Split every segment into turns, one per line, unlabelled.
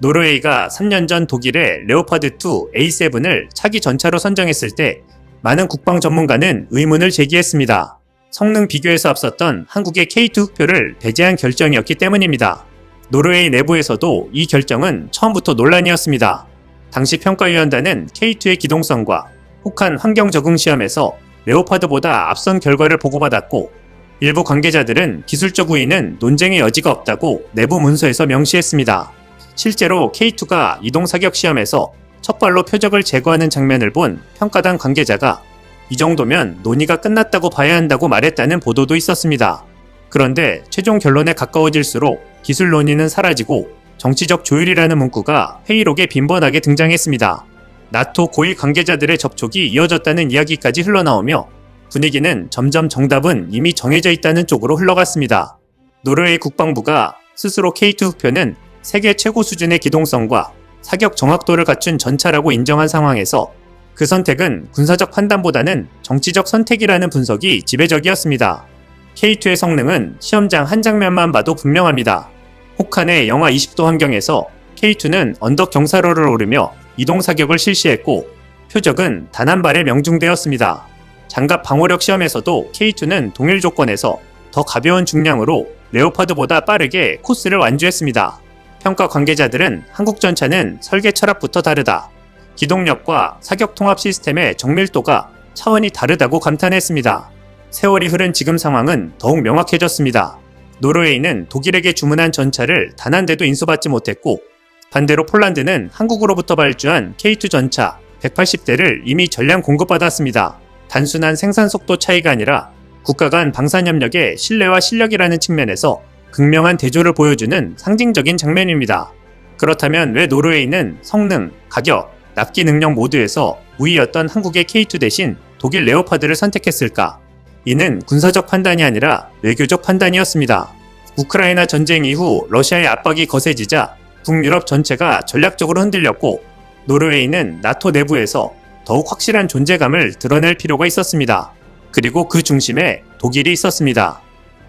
노르웨이가 3년 전 독일의 레오파드2 A7을 차기 전차로 선정했을 때 많은 국방 전문가는 의문을 제기했습니다. 성능 비교에서 앞섰던 한국의 K2 흑표를 배제한 결정이었기 때문입니다. 노르웨이 내부에서도 이 결정은 처음부터 논란이었습니다. 당시 평가위원단은 K2의 기동성과 혹한 환경 적응 시험에서 레오파드보다 앞선 결과를 보고받았고 일부 관계자들은 기술적 우위는 논쟁의 여지가 없다고 내부 문서에서 명시했습니다. 실제로 K2가 이동 사격 시험에서 첫 발로 표적을 제거하는 장면을 본 평가단 관계자가 이 정도면 논의가 끝났다고 봐야 한다고 말했다는 보도도 있었습니다. 그런데 최종 결론에 가까워질수록 기술 논의는 사라지고 정치적 조율이라는 문구가 회의록에 빈번하게 등장했습니다. 나토 고위 관계자들의 접촉이 이어졌다는 이야기까지 흘러나오며 분위기는 점점 정답은 이미 정해져 있다는 쪽으로 흘러갔습니다. 노르웨이 국방부가 스스로 K2 흑표는 세계 최고 수준의 기동성과 사격 정확도를 갖춘 전차라고 인정한 상황에서 그 선택은 군사적 판단보다는 정치적 선택이라는 분석이 지배적이었습니다. K2의 성능은 시험장 한 장면만 봐도 분명합니다. 혹한의 영하 20도 환경에서 K2는 언덕 경사로를 오르며 이동 사격을 실시했고 표적은 단 한 발에 명중되었습니다. 장갑 방호력 시험에서도 K2는 동일 조건에서 더 가벼운 중량으로 레오파드보다 빠르게 코스를 완주했습니다. 평가 관계자들은 한국 전차는 설계 철학부터 다르다. 기동력과 사격 통합 시스템의 정밀도가 차원이 다르다고 감탄했습니다. 세월이 흐른 지금 상황은 더욱 명확해졌습니다. 노르웨이는 독일에게 주문한 전차를 단 한 대도 인수받지 못했고 반대로 폴란드는 한국으로부터 발주한 K2 전차 180대를 이미 전량 공급받았습니다. 단순한 생산 속도 차이가 아니라 국가 간 방산 협력의 신뢰와 실력이라는 측면에서 극명한 대조를 보여주는 상징적인 장면입니다. 그렇다면 왜 노르웨이는 성능, 가격, 납기 능력 모두에서 우위였던 한국의 K2 대신 독일 레오파드를 선택했을까? 이는 군사적 판단이 아니라 외교적 판단이었습니다. 우크라이나 전쟁 이후 러시아의 압박이 거세지자 북유럽 전체가 전략적으로 흔들렸고 노르웨이는 나토 내부에서 더욱 확실한 존재감을 드러낼 필요가 있었습니다. 그리고 그 중심에 독일이 있었습니다.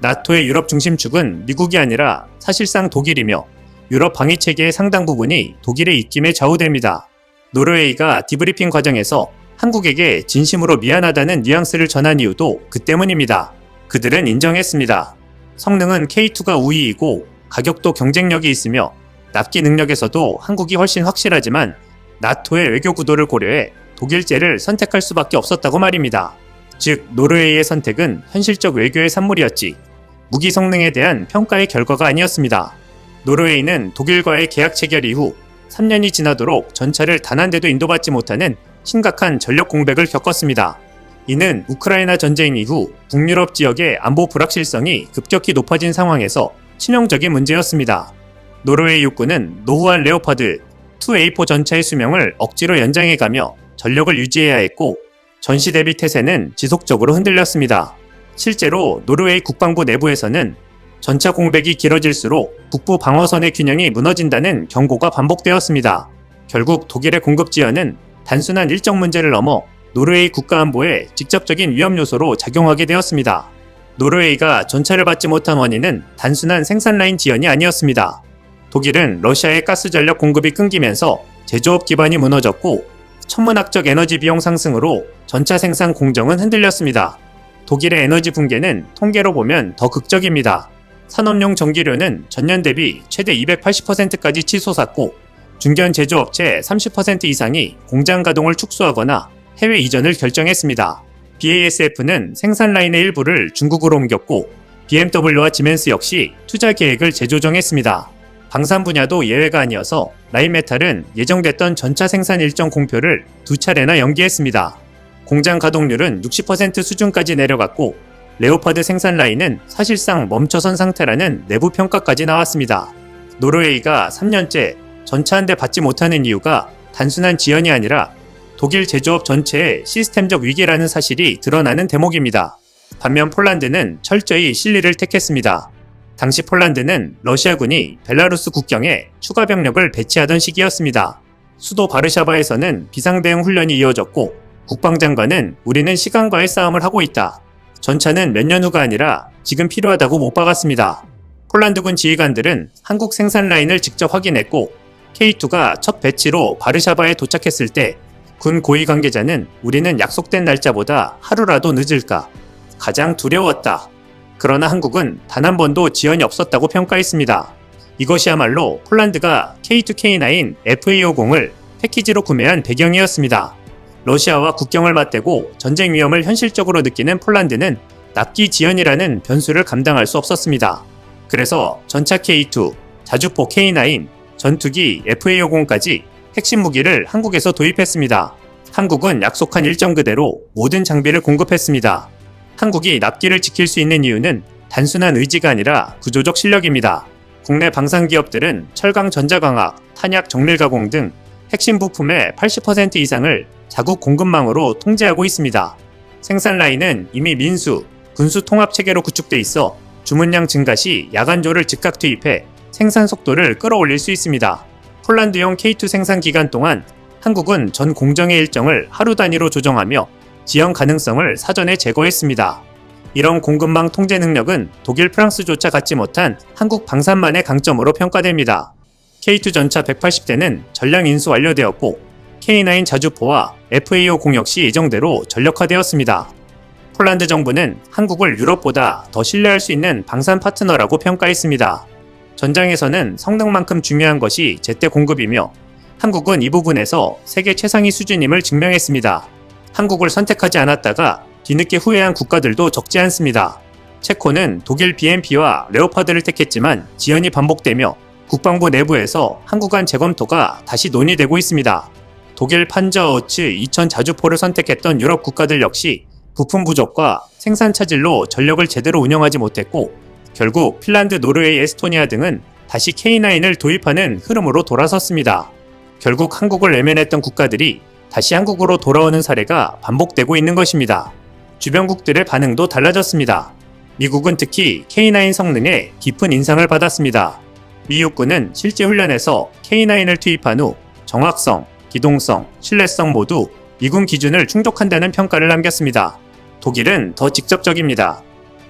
나토의 유럽 중심축은 미국이 아니라 사실상 독일이며 유럽 방위 체계의 상당 부분이 독일의 입김에 좌우됩니다. 노르웨이가 디브리핑 과정에서 한국에게 진심으로 미안하다는 뉘앙스를 전한 이유도 그 때문입니다. 그들은 인정했습니다. 성능은 K2가 우위이고 가격도 경쟁력이 있으며 납기 능력에서도 한국이 훨씬 확실하지만 나토의 외교 구도를 고려해 독일제를 선택할 수밖에 없었다고 말입니다. 즉, 노르웨이의 선택은 현실적 외교의 산물이었지 무기 성능에 대한 평가의 결과가 아니었습니다. 노르웨이는 독일과의 계약 체결 이후 3년이 지나도록 전차를 단 한 대도 인도받지 못하는 심각한 전력 공백을 겪었습니다. 이는 우크라이나 전쟁 이후 북유럽 지역의 안보 불확실성이 급격히 높아진 상황에서 치명적인 문제였습니다. 노르웨이 육군은 노후한 레오파드 2A4 전차의 수명을 억지로 연장해가며 전력을 유지해야 했고 전시 대비 태세는 지속적으로 흔들렸습니다. 실제로 노르웨이 국방부 내부에서는 전차 공백이 길어질수록 북부 방어선의 균형이 무너진다는 경고가 반복되었습니다. 결국 독일의 공급 지연은 단순한 일정 문제를 넘어 노르웨이 국가안보에 직접적인 위험 요소로 작용하게 되었습니다. 노르웨이가 전차를 받지 못한 원인은 단순한 생산 라인 지연이 아니었습니다. 독일은 러시아의 가스 전력 공급이 끊기면서 제조업 기반이 무너졌고 천문학적 에너지 비용 상승으로 전차 생산 공정은 흔들렸습니다. 독일의 에너지 붕괴는 통계로 보면 더 극적입니다. 산업용 전기료는 전년 대비 최대 280%까지 치솟았고 중견 제조업체 30% 이상이 공장 가동을 축소하거나 해외 이전을 결정했습니다. BASF는 생산 라인의 일부를 중국으로 옮겼고 BMW와 지멘스 역시 투자 계획을 재조정했습니다. 방산 분야도 예외가 아니어서 라인메탈은 예정됐던 전차 생산 일정 공표를 두 차례나 연기했습니다. 공장 가동률은 60% 수준까지 내려갔고 레오파드 생산 라인은 사실상 멈춰선 상태라는 내부 평가까지 나왔습니다. 노르웨이가 3년째 전차 한 대 받지 못하는 이유가 단순한 지연이 아니라 독일 제조업 전체의 시스템적 위기라는 사실이 드러나는 대목입니다. 반면 폴란드는 철저히 실리를 택했습니다. 당시 폴란드는 러시아군이 벨라루스 국경에 추가 병력을 배치하던 시기였습니다. 수도 바르샤바에서는 비상대응 훈련이 이어졌고 국방장관은 우리는 시간과의 싸움을 하고 있다. 전차는 몇 년 후가 아니라 지금 필요하다고 못 박았습니다. 폴란드군 지휘관들은 한국 생산 라인을 직접 확인했고 K2가 첫 배치로 바르샤바에 도착했을 때 군 고위 관계자는 우리는 약속된 날짜보다 하루라도 늦을까 가장 두려웠다. 그러나 한국은 단 한 번도 지연이 없었다고 평가했습니다. 이것이야말로 폴란드가 K2K9 FA50을 패키지로 구매한 배경이었습니다. 러시아와 국경을 맞대고 전쟁 위험을 현실적으로 느끼는 폴란드는 납기 지연이라는 변수를 감당할 수 없었습니다. 그래서 전차 K2, 자주포 K9, 전투기 FA50까지 핵심 무기를 한국에서 도입했습니다. 한국은 약속한 일정 그대로 모든 장비를 공급했습니다. 한국이 납기를 지킬 수 있는 이유는 단순한 의지가 아니라 구조적 실력입니다. 국내 방산 기업들은 철강 전자광학, 탄약 정밀 가공 등 핵심 부품의 80% 이상을 자국 공급망으로 통제하고 있습니다. 생산 라인은 이미 민수, 군수 통합 체계로 구축돼 있어 주문량 증가 시 야간조를 즉각 투입해 생산 속도를 끌어올릴 수 있습니다. 폴란드용 K2 생산 기간 동안 한국은 전 공정의 일정을 하루 단위로 조정하며 지연 가능성을 사전에 제거했습니다. 이런 공급망 통제 능력은 독일, 프랑스조차 갖지 못한 한국 방산만의 강점으로 평가됩니다. K2 전차 180대는 전량 인수 완료되었고 K9 자주포와 FAO 역시 예정대로 전력화되었습니다. 폴란드 정부는 한국을 유럽보다 더 신뢰할 수 있는 방산 파트너라고 평가했습니다. 전장에서는 성능만큼 중요한 것이 제때 공급이며 한국은 이 부분에서 세계 최상위 수준임을 증명했습니다. 한국을 선택하지 않았다가 뒤늦게 후회한 국가들도 적지 않습니다. 체코는 독일 BMP와 레오파드를 택했지만 지연이 반복되며 국방부 내부에서 한국안 재검토가 다시 논의되고 있습니다. 독일 판저어츠 2000 자주포를 선택했던 유럽 국가들 역시 부품 부족과 생산 차질로 전력을 제대로 운영하지 못했고 결국 핀란드, 노르웨이, 에스토니아 등은 다시 K9을 도입하는 흐름으로 돌아섰습니다. 결국 한국을 외면했던 국가들이 다시 한국으로 돌아오는 사례가 반복되고 있는 것입니다. 주변국들의 반응도 달라졌습니다. 미국은 특히 K9 성능에 깊은 인상을 받았습니다. 미 육군은 실제 훈련에서 K9을 투입한 후 정확성, 기동성, 신뢰성 모두 미군 기준을 충족한다는 평가를 남겼습니다. 독일은 더 직접적입니다.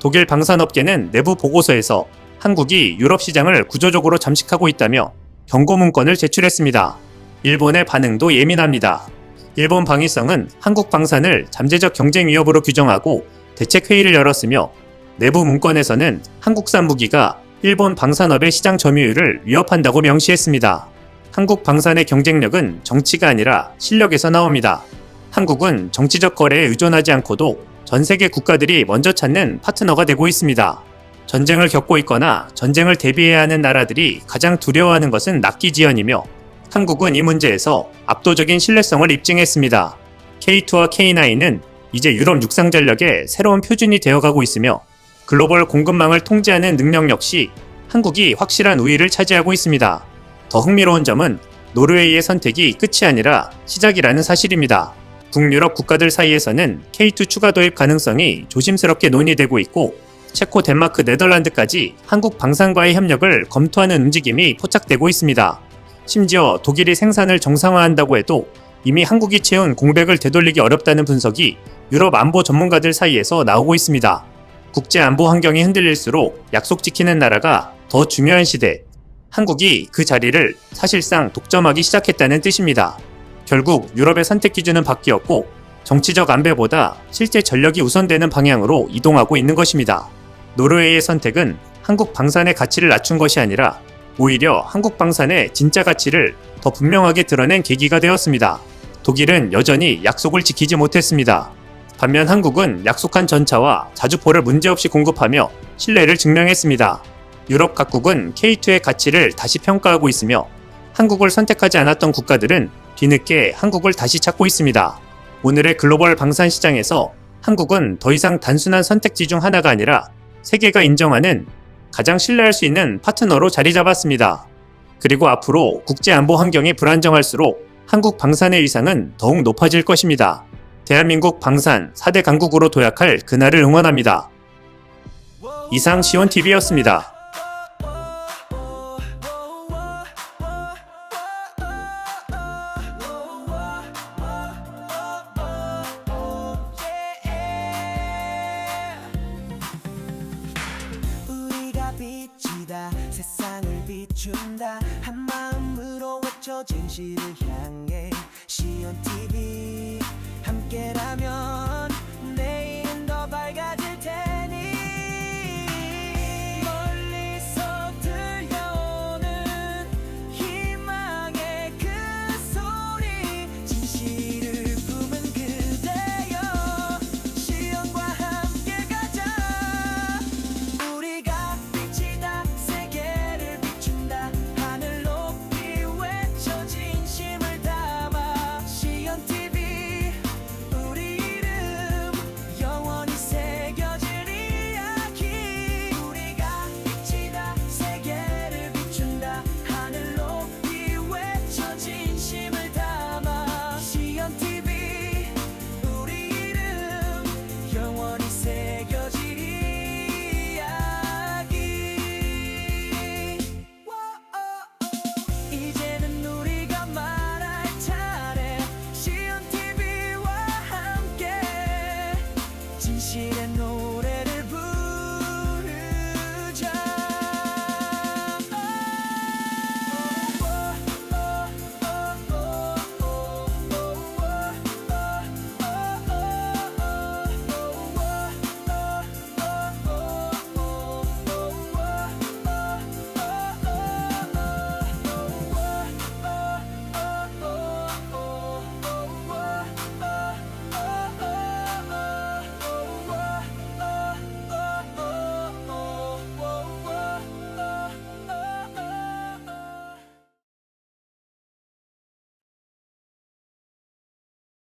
독일 방산업계는 내부 보고서에서 한국이 유럽 시장을 구조적으로 잠식하고 있다며 경고 문건을 제출했습니다. 일본의 반응도 예민합니다. 일본 방위성은 한국 방산을 잠재적 경쟁 위협으로 규정하고 대책 회의를 열었으며 내부 문건에서는 한국산 무기가 일본 방산업의 시장 점유율을 위협한다고 명시했습니다. 한국 방산의 경쟁력은 정치가 아니라 실력에서 나옵니다. 한국은 정치적 거래에 의존하지 않고도 전 세계 국가들이 먼저 찾는 파트너가 되고 있습니다. 전쟁을 겪고 있거나 전쟁을 대비해야 하는 나라들이 가장 두려워하는 것은 납기 지연이며 한국은 이 문제에서 압도적인 신뢰성을 입증했습니다. K2와 K9은 이제 유럽 육상 전력의 새로운 표준이 되어가고 있으며 글로벌 공급망을 통제하는 능력 역시 한국이 확실한 우위를 차지하고 있습니다. 더 흥미로운 점은 노르웨이의 선택이 끝이 아니라 시작이라는 사실입니다. 북유럽 국가들 사이에서는 K2 추가 도입 가능성이 조심스럽게 논의되고 있고 체코, 덴마크, 네덜란드까지 한국 방산과의 협력을 검토하는 움직임이 포착되고 있습니다. 심지어 독일이 생산을 정상화한다고 해도 이미 한국이 채운 공백을 되돌리기 어렵다는 분석이 유럽 안보 전문가들 사이에서 나오고 있습니다. 국제 안보 환경이 흔들릴수록 약속 지키는 나라가 더 중요한 시대, 한국이 그 자리를 사실상 독점하기 시작했다는 뜻입니다. 결국 유럽의 선택 기준은 바뀌었고 정치적 안배보다 실제 전력이 우선되는 방향으로 이동하고 있는 것입니다. 노르웨이의 선택은 한국 방산의 가치를 낮춘 것이 아니라 오히려 한국 방산의 진짜 가치를 더 분명하게 드러낸 계기가 되었습니다. 독일은 여전히 약속을 지키지 못했습니다. 반면 한국은 약속한 전차와 자주포를 문제없이 공급하며 신뢰를 증명했습니다. 유럽 각국은 K2의 가치를 다시 평가하고 있으며 한국을 선택하지 않았던 국가들은 뒤늦게 한국을 다시 찾고 있습니다. 오늘의 글로벌 방산 시장에서 한국은 더 이상 단순한 선택지 중 하나가 아니라 세계가 인정하는 가장 신뢰할 수 있는 파트너로 자리 잡았습니다. 그리고 앞으로 국제 안보 환경이 불안정할수록 한국 방산의 위상은 더욱 높아질 것입니다. 대한민국 방산 4대 강국으로 도약할 그날을 응원합니다. 이상
세상을 비춘다